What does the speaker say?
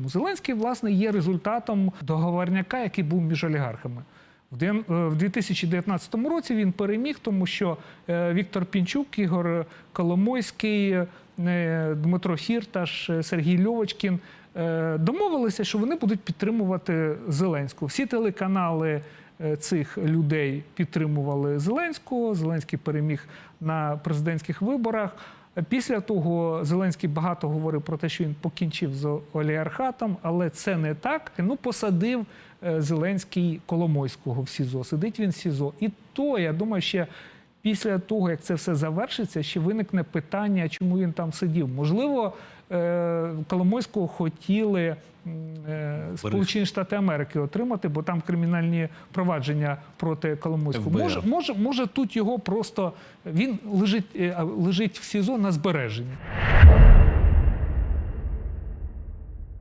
Зеленському. Зеленський, власне, є результатом договорняка, який був між олігархами. В ден- е, В 2019 році він переміг, тому що е, Віктор Пінчук, Ігор Коломойський, е, Дмитро Фірташ, е, Сергій Льовочкін домовилися, що вони будуть підтримувати Зеленського. Всі телеканали цих людей підтримували Зеленського. Зеленський переміг на президентських виборах. Після того Зеленський багато говорив про те, що він покінчив з олігархатом, але це не так. Ну, посадив е, Зеленський Коломойського в СІЗО. Сидить він в СІЗО. І то, я думаю, ще після того, як це все завершиться, ще виникне питання, чому він там сидів. Можливо, е, Коломойського хотіли е, Сполучені Штати Америки отримати, бо там кримінальні провадження проти Коломойського. Може, може, може, тут його просто він лежить, е, лежить в СІЗО на збереженні.